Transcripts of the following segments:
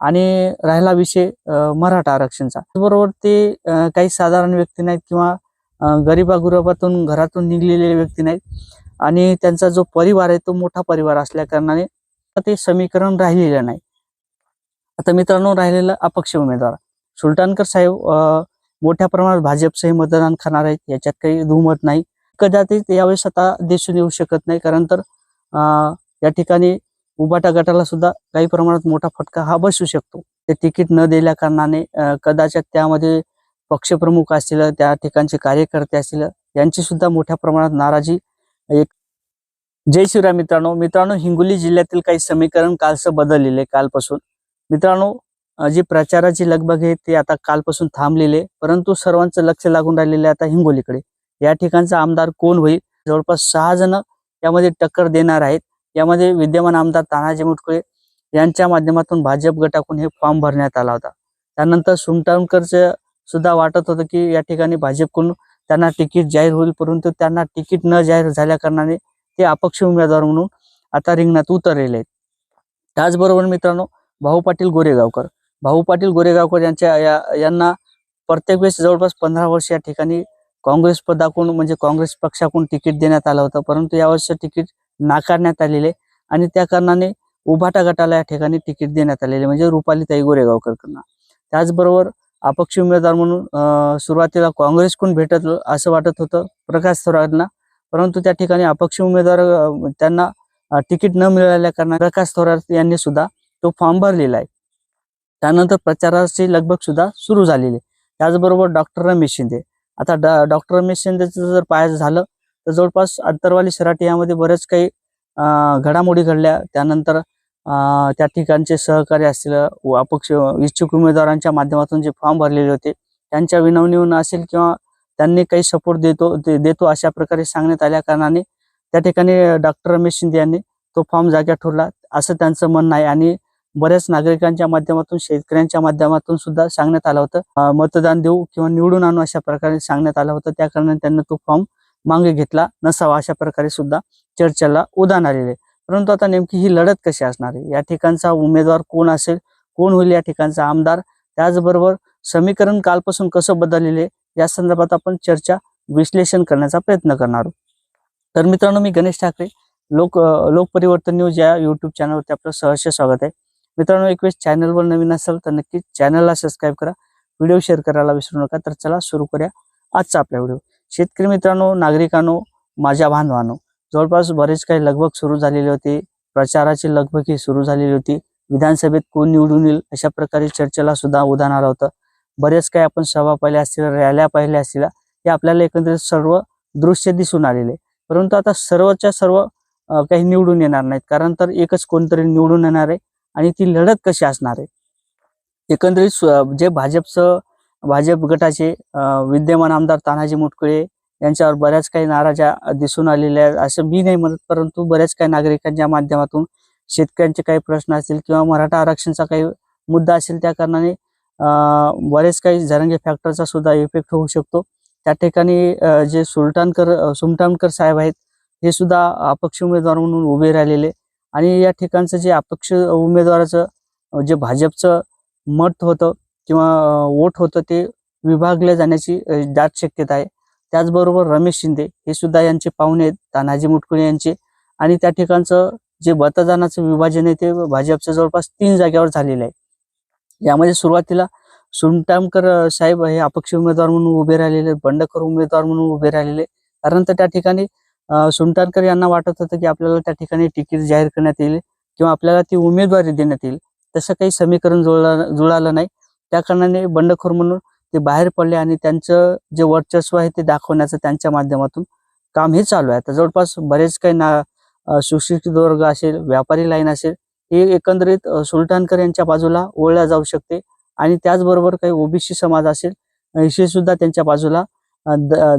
आणि राहिला विषय मराठा आरक्षणचा. बरोबर ते काही साधारण व्यक्ती नाहीत किंवा अं, घरातून निघलेले व्यक्ती नाहीत. आणि त्यांचा जो परिवार आहे तो मोठा परिवार असल्या कारणाने ते समीकरण राहिलेलं नाही. आता मित्रांनो राहिलेला अपक्ष उमेदवार. सुलतानकर साहेब मोठ्या प्रमाणात भाजपचंही मतदान खाणार आहेत याच्यात काही दुमत नाही. कदाचित यावेळेस आता दिसून येऊ शकत नाही कारण तर या ठिकाणी उबाटा गटाला सुद्धा काही प्रमाणात मोठा फटका हा बसू शकतो. ते तिकीट न दिल्या कारणाने कदाचित त्यामध्ये पक्षप्रमुख असतील त्या ठिकाणचे कार्यकर्ते असतील यांची सुद्धा मोठ्या प्रमाणात नाराजी एक जय शिवराय मित्रांनो. मित्रांनो हिंगोली जिल्ह्यातील काही समीकरण कालचं बदललेले कालपासून. मित्रांनो जी प्रचाराची लगबग आहे ते आता कालपासून थांबलेले परंतु सर्वांचं लक्ष लागून राहिलेलं आहे आता हिंगोलीकडे. या ठिकाणचा आमदार कोण होईल? जवळपास सहा जण यामध्ये टक्कर देणार आहेत. यामध्ये विद्यमान आमदार तानाजी मुटकुळे यांच्या माध्यमातून भाजप गटाकडून हे फॉर्म भरण्यात आला होता. त्यानंतर सुमटावकरचं सुद्धा वाटत होतं की या ठिकाणी भाजपकडून त्यांना तिकीट जाहीर होईल परंतु त्यांना तिकीट न जाहीर झाल्या कारणाने ते अपक्ष उमेदवार म्हणून आता रिंगणात उतरलेले. आहेत त्याचबरोबर मित्रांनो भाऊ पाटील गोरेगावकर. भाऊ पाटील गोरेगावकर यांच्या या- यांना प्रत्येक वेळेस जवळपास पंधरा वर्ष या ठिकाणी काँग्रेस पदाकडून म्हणजे काँग्रेस पक्षाकडून तिकीट देण्यात आलं होतं परंतु यावर्षी तिकीट नाकारण्यात आलेले आणि त्या कारणाने उभाटा गटाला या ठिकाणी तिकीट देण्यात आलेले म्हणजे रुपालीताई गोरेगावकरकडनं त्याचबरोबर अपक्ष उमेदवार म्हणून सुरुवातीला काँग्रेसकडून भेटत असं वाटत होतं प्रकाश थोरातना परंतु त्या ठिकाणी अपक्ष उमेदवार त्यांना तिकीट न मिळाल्या कारणाने प्रकाश थोरात यांनी सुद्धा तो फॉर्म भरलेला आहे. त्यानंतर प्रचाराची लगबग सुद्धा सुरू झालेली आहे. त्याचबरोबर डॉक्टर रमेश शिंदे. आता डॉक्टर रमेश शिंदेचं जर पाहायचं झालं तर जवळपास अंतरवाली सराटी यामध्ये बरेच काही घडामोडी घडल्या. त्यानंतर त्या ठिकाणचे सहकार्य असतील व अपक्ष इच्छुक उमेदवारांच्या माध्यमातून जे फॉर्म भरलेले होते त्यांच्या विनवणीहून असेल किंवा त्यांनी काही सपोर्ट देतो दे- देतो अशा प्रकारे सांगण्यात आल्या कारणाने त्या ठिकाणी डॉक्टर रमेश शिंदे यांनी तो फॉर्म जाग्या ठरला. असं त्यांचं म्हणणं आहे आणि बऱ्याच नागरिकांच्या माध्यमातून शेतकऱ्यांच्या माध्यमातून सुद्धा सांगण्यात आलं होतं. मतदान देऊ किंवा निवडून आणू अशा प्रकारे सांगण्यात आलं होतं. त्या कारणाने त्यांना तो फॉर्म मागे घेतला नसावा अशा प्रकारे सुद्धा चर्चेला उदाहरण आलेले. आहे. परंतु आता नेमकी ही लढत कशी असणार आहे? या ठिकाणचा उमेदवार कोण असेल? कोण होईल या ठिकाणचा आमदार? त्याचबरोबर समीकरण कालपासून कसं बदललेले? या संदर्भात आपण चर्चा विश्लेषण करण्याचा प्रयत्न करणार आहोत. तर मित्रांनो मी गणेश ठाकरे लोक लोकपरिवर्तन न्यूज या युट्यूब चॅनलवरती आपलं सहर्ष स्वागत आहे. मित्रांनो एक वेळेस चॅनलवर नवीन असेल तर नक्कीच चॅनलला सबस्क्राईब करा. व्हिडिओ शेअर करायला विसरू नका. तर चला सुरू करूया आजचा आपला व्हिडिओ. शेतकरी मित्रांनो नागरिकांनो माझ्या बांधवांनो जवळपास बरेच काही लगबग सुरू झालेली होती. प्रचाराची लगबग ही सुरू झालेली होती. विधानसभेत कोण निवडून येईल अशा प्रकारे चर्चेला सुद्धा उदाहरण आलं होतं. बरेच काही आपण सभा पाहिल्या असतील रॅल्या पाहिल्या असतील हे आपल्याला एकंदरीत सर्व दृश्य दिसून आलेले. परंतु आता सर्वच्या सर्व काही निवडून येणार नाहीत. कारण तर एकच कोणतरी निवडून येणार आहे आणि ती लढत कशी असणार आहे? एकंदरीत जे भाजपचं भाजप गटाचे विद्यमान आमदार तानाजी मुटकुळे यांच्यावर बऱ्याच काही नाराज्या दिसून आलेल्या आहेत. असं मी नाही म्हणत परंतु बऱ्याच काही नागरिकांच्या माध्यमातून शेतकऱ्यांचे काही प्रश्न असतील किंवा मराठा आरक्षणचा काही मुद्दा असेल त्या कारणाने बरेच काही झरंगे फॅक्टरचा सुद्धा इफेक्ट होऊ शकतो. त्या ठिकाणी जे सुलतानकर सुमटानकर साहेब आहेत हे सुद्धा अपक्ष उमेदवार म्हणून उभे राहिलेले आणि या ठिकाणचं जे अपक्ष उमेदवाराचं जे भाजपचं मत होतं किंवा वोट होतं ते विभागल्या जाण्याची दाट शक्यता आहे. त्याचबरोबर रमेश शिंदे हे सुद्धा यांचे पाहुणे आहेत तानाजी मुटकुळे यांचे. आणि त्या ठिकाणचं जे मतदानाचं विभाजन आहे ते भाजपचं जवळपास तीन जागेवर झालेलं आहे. यामध्ये सुरुवातीला सुमटामकर साहेब हे अपक्ष उमेदवार म्हणून उभे राहिलेले बंडखोर उमेदवार म्हणून उभे राहिलेले. कारण तर त्या ठिकाणी अं, यांना वाटत होतं की आपल्याला त्या ठिकाणी तिकीट जाहीर करण्यात येईल किंवा आपल्याला ती उमेदवारी देण्यात येईल. तसं काही समीकरण जुळलं जुळालं नाही. त्या कारणाने बंडखोर म्हणून ते बाहेर पडले आणि त्यांचं जे वर्चस्व आहे ते दाखवण्याचं त्यांच्या माध्यमातून काम हे चालू आहे. आता जवळपास बरेच काही ना सुशिक्षित वर्ग असेल व्यापारी लाईन असेल हे एकंदरीत सुलतानकर यांच्या बाजूला ओळल्या जाऊ शकते आणि त्याचबरोबर काही ओबीसी समाज असेल हे सुद्धा त्यांच्या बाजूला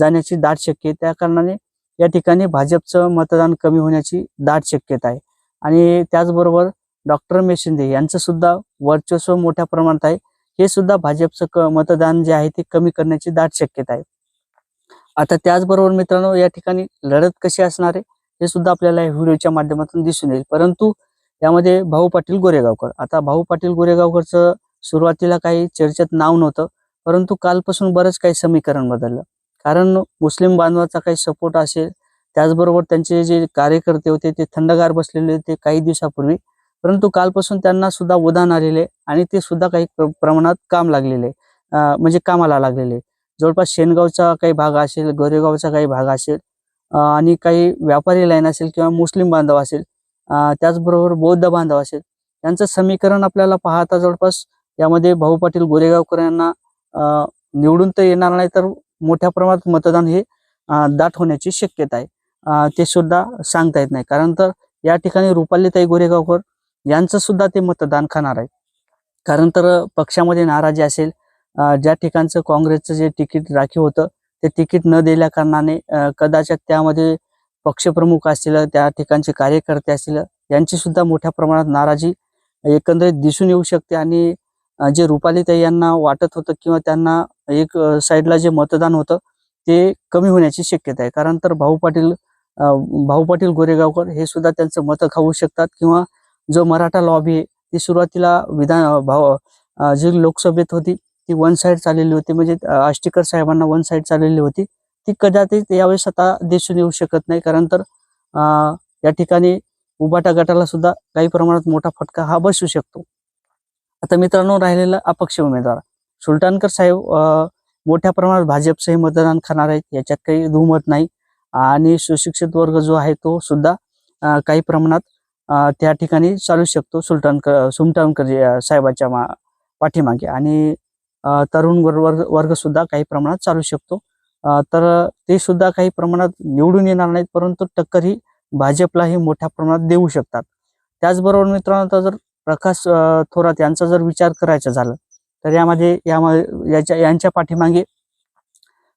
जाण्याची दाट शक्य आहे. त्या कारणाने या ठिकाणी भाजपचं मतदान कमी होण्याची दाट शक्यता आहे. आणि त्याचबरोबर डॉक्टर मेशिंदे यांचं सुद्धा वर्चस्व मोठ्या प्रमाणात आहे. हे सुद्धा भाजपचं मतदान जे आहे ते कमी करण्याची दाट शक्यता आहे. आता त्याचबरोबर मित्रांनो या ठिकाणी लढत कशी असणार आहे हे सुद्धा आपल्याला या व्हिडिओच्या माध्यमातून दिसून येईल. परंतु यामध्ये भाऊ पाटील गोरेगावकर. आता भाऊ पाटील गोरेगावकरचं सुरुवातीला काही चर्चेत नाव नव्हतं परंतु कालपासून बरंच काही समीकरण बदललं. कारण मुस्लिम बांधवाचा काही सपोर्ट असेल त्याचबरोबर त्यांचे जे कार्यकर्ते होते ते थंडगार बसलेले होते काही दिवसापूर्वी परंतु कालपासून त्यांना सुद्धा उदाहरण आलेले आणि ते सुद्धा काही प्र- प्रमाणात काम लागलेले. म्हणजे कामाला लागलेले. जवळपास शेनगावचा काही भाग असेल गोरेगावचा काही भाग असेल आणि काही व्यापारी लाईन असेल किंवा मुस्लिम बांधव असेल त्याचबरोबर बौद्ध बांधव असेल यांचं समीकरण आपल्याला पाहता जवळपास यामध्ये भाऊ पाटील गोरेगावकर यांना निवडून तर येणार नाही तर मोठ्या प्रमाणात मतदान हे दाट होण्याची शक्यता आहे. ते सुद्धा सांगता येत नाही. कारण तर या ठिकाणी रुपालीताई गोरेगावकर यांचं सुद्धा ते मतदान खाणार आहे कारण तर पक्षामध्ये नाराजी असेल ज्या ठिकाणचं काँग्रेसचं जे तिकीट राखीव होतं ते तिकीट न दिल्या कारणाने कदाचित त्यामध्ये पक्षप्रमुख असतील त्या ठिकाणचे कार्यकर्ते असतील यांची सुद्धा मोठ्या प्रमाणात नाराजी एकंदरीत दिसून येऊ शकते. आणि जे रुपालीताई यांना वाटत होतं किंवा त्यांना एक साईडला जे मतदान होतं ते कमी होण्याची शक्यता आहे. कारण तर भाऊ पाटील भाऊ पाटील गोरेगावकर हे सुद्धा त्यांचं मतं खाऊ शकतात किंवा जो मराठा लॉबी आहे ती सुरुवातीला विधान भाव जी लोकसभेत होती ती वन साईड चाललेली होती. म्हणजे आष्टीकर साहेबांना वन साईड चाललेली होती. ती कदाचित यावेळेस आता दिसून येऊ शकत नाही. कारण तर या ठिकाणी उबाटा गटाला सुद्धा काही प्रमाणात मोठा फटका हा बसू शकतो. आता मित्रांनो राहिलेला अपक्ष उमेदवार. सुलतानकर साहेब मोठ्या प्रमाणात भाजपचं हे मतदान खाणार आहेत. याच्यात काही दुमत नाही. आणि सुशिक्षित वर्ग जो आहे तो सुद्धा काही प्रमाणात त्या ठिकाणी चालू शकतो सुलतानकर सुलतानकर जे, साहेबाच्या मा पाठीमागे. आणि तरुण वर्ग वर्ग वर्ग सुद्धा काही प्रमाणात चालू शकतो. तर ते सुद्धा काही प्रमाणात निवडून येणार नाहीत परंतु टक्कर ही भाजपलाही मोठ्या प्रमाणात देऊ शकतात. त्याचबरोबर मित्रांनो आता जर प्रकाश थोरात यांचा जर विचार करायचा झाला तर यामध्ये यामध्ये याच्या यांच्या पाठीमागे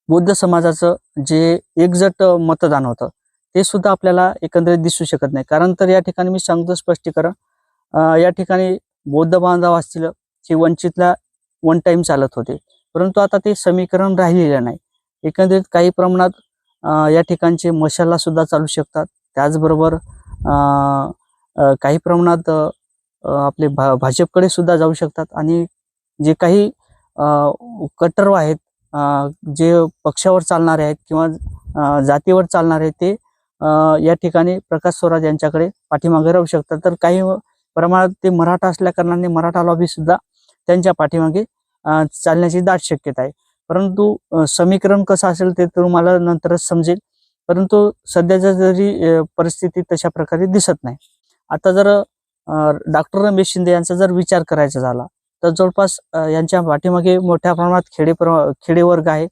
बौद्ध समाजाचं जे एकजट मतदान होतं ते सुद्धा आपल्याला एकंदरीत दिसू शकत नाही. कारण तर या ठिकाणी मी सांगतो स्पष्टीकरण या ठिकाणी बौद्ध बांधव असतील जे वंचितला वन टाइम चालत होते. परंतु आता ते समीकरण राहिलेलं नाही. एकंदरीत काही प्रमाणात या ठिकाणचे मशाला सुद्धा चालू शकतात. त्याचबरोबर काही प्रमाणात आपले भा भाजपकडे सुद्धा जाऊ शकतात. आणि जे काही अं, कट्टर आहेत जे पक्षावर चालणारे आहेत किंवा जातीवर चालणारे ते या ठिकाणी प्रकाश स्वराज यांच्याकडे पाठीमागे राहू शकतात. तर काही प्रमाणात ते मराठा असल्या कारणाने मराठा लॉबी सुद्धा त्यांच्या पाठीमागे चालण्याची दाट शक्यता आहे. परंतु समीकरण कसं असेल ते तुम्हाला नंतरच समजेल. परंतु सध्याच्या जरी परिस्थिती तशा प्रकारे दिसत नाही. आता जर डॉक्टर रमेश शिंदे यांचा जर विचार करायचा झाला तर जवळपास यांच्या पाठीमागे मोठ्या प्रमाणात खेडे प्र- खेडे वर्ग आहे.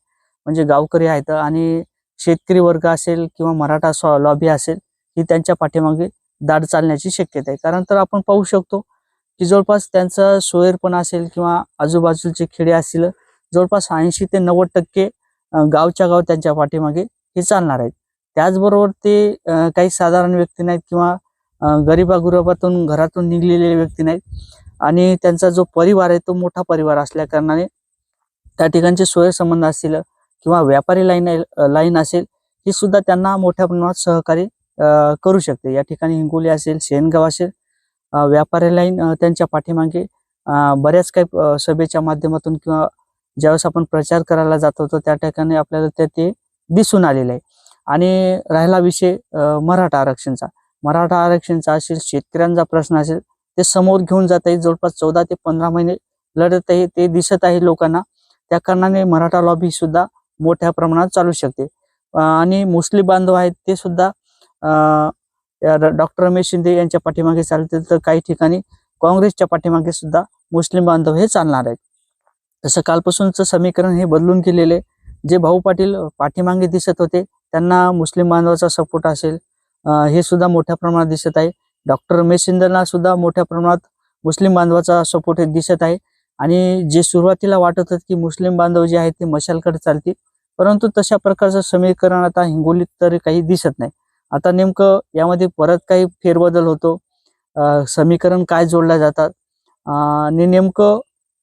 म्हणजे गावकरी आहेत आणि शेतकरी वर्ग असेल किंवा मराठा स्व- लॉबी असेल ही त्यांच्या पाठीमागे दाट चालण्याची शक्यता आहे. कारण तर आपण पाहू शकतो की जवळपास त्यांचा सोयरपण असेल किंवा आजूबाजूचे खेडे असतील जवळपास ऐंशी ते नव्वद टक्के गावच्या गाव त्यांच्या पाठीमागे हे चालणार आहेत. त्याचबरोबर ते काही साधारण व्यक्ती नाहीत किंवा अं, घरातून निघलेले व्यक्ती नाहीत आणि त्यांचा जो परिवार आहे तो मोठा परिवार असल्या कारणाने त्या ठिकाणचे सोयसंबंध असतील किंवा व्यापारी लाईन लाईन असेल ही सुद्धा त्यांना मोठ्या प्रमाणात सहकार्य करू शकते. या ठिकाणी हिंगोली असेल शेनगाव असेल व्यापारी लाईन त्यांच्या पाठीमागे बऱ्याच काही सभेच्या माध्यमातून किंवा ज्यावेळेस आपण प्रचार करायला जात होतो त्या ठिकाणी आपल्याला ते ते दिसून आलेलं आहे. आणि राहिला विषय मराठा आरक्षणचा. मराठा आरक्षणचा असेल शेतकऱ्यांचा प्रश्न असेल ते समोर घेऊन जात आहे जवळपास चौदा ते पंधरा महिने लढत आहे ते दिसत आहे लोकांना. त्या कारणाने मराठा लॉबी सुद्धा मोठ्या प्रमाणात चालू शकते. आणि मुस्लिम बांधव आहेत ते सुद्धा डॉक्टर रमेश शिंदे यांच्या पाठीमागे चालतील तर काही ठिकाणी काँग्रेसच्या पाठीमागे सुद्धा मुस्लिम बांधव हे चालणार आहेत. तसं कालपासूनचं समीकरण हे बदलून केलेले जे भाऊ पाटील पाठीमागे दिसत होते त्यांना मुस्लिम बांधवाचा सपोर्ट असेल हे सुद्धा मोठ्या प्रमाणात दिसत आहे. डॉक्टर रमेश शिंदेना सुद्धा मोठ्या प्रमाणात मुस्लिम बांधवाचा सपोर्ट हे दिसत आहे. आणि जे सुरुवातीला वाटत होते की मुस्लिम बांधव जे आहेत ते मशालकडे चालतील परंतु तशा प्रकारचं समीकरण आता हिंगोलीत तरी काही दिसत नाही. आता नेमकं यामध्ये परत काही फेरबदल होतो. समीकरण काय जोडल्या जातात? आणि नेमकं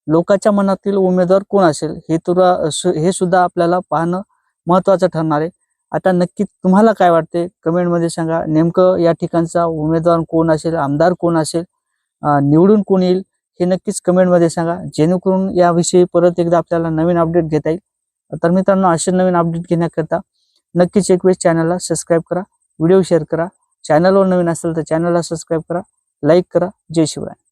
लोकांच्या मनातील उमेदवार कोण असेल? हे तुला हे सुद्धा आपल्याला पाहणं महत्वाचं ठरणार आहे. आता नक्की तुम्हाला काय वाटते? कमेंटमध्ये सांगा. नेमकं या ठिकाणचा उमेदवार कोण असेल? आमदार कोण असेल? निवडून कोण येईल? हे नक्कीच कमेंटमध्ये सांगा. जेणेकरून याविषयी परत एकदा आपल्याला नवीन अपडेट घेता येईल. तर मित्रांनो असे नवीन अपडेट घेण्याकरता नक्कीच एक वेळेस चॅनलला सबस्क्राईब करा व्हिडिओ शेअर करा. चॅनलवर नवीन असेल तर चॅनलला सबस्क्राईब करा लाईक करा. जय शिवराय.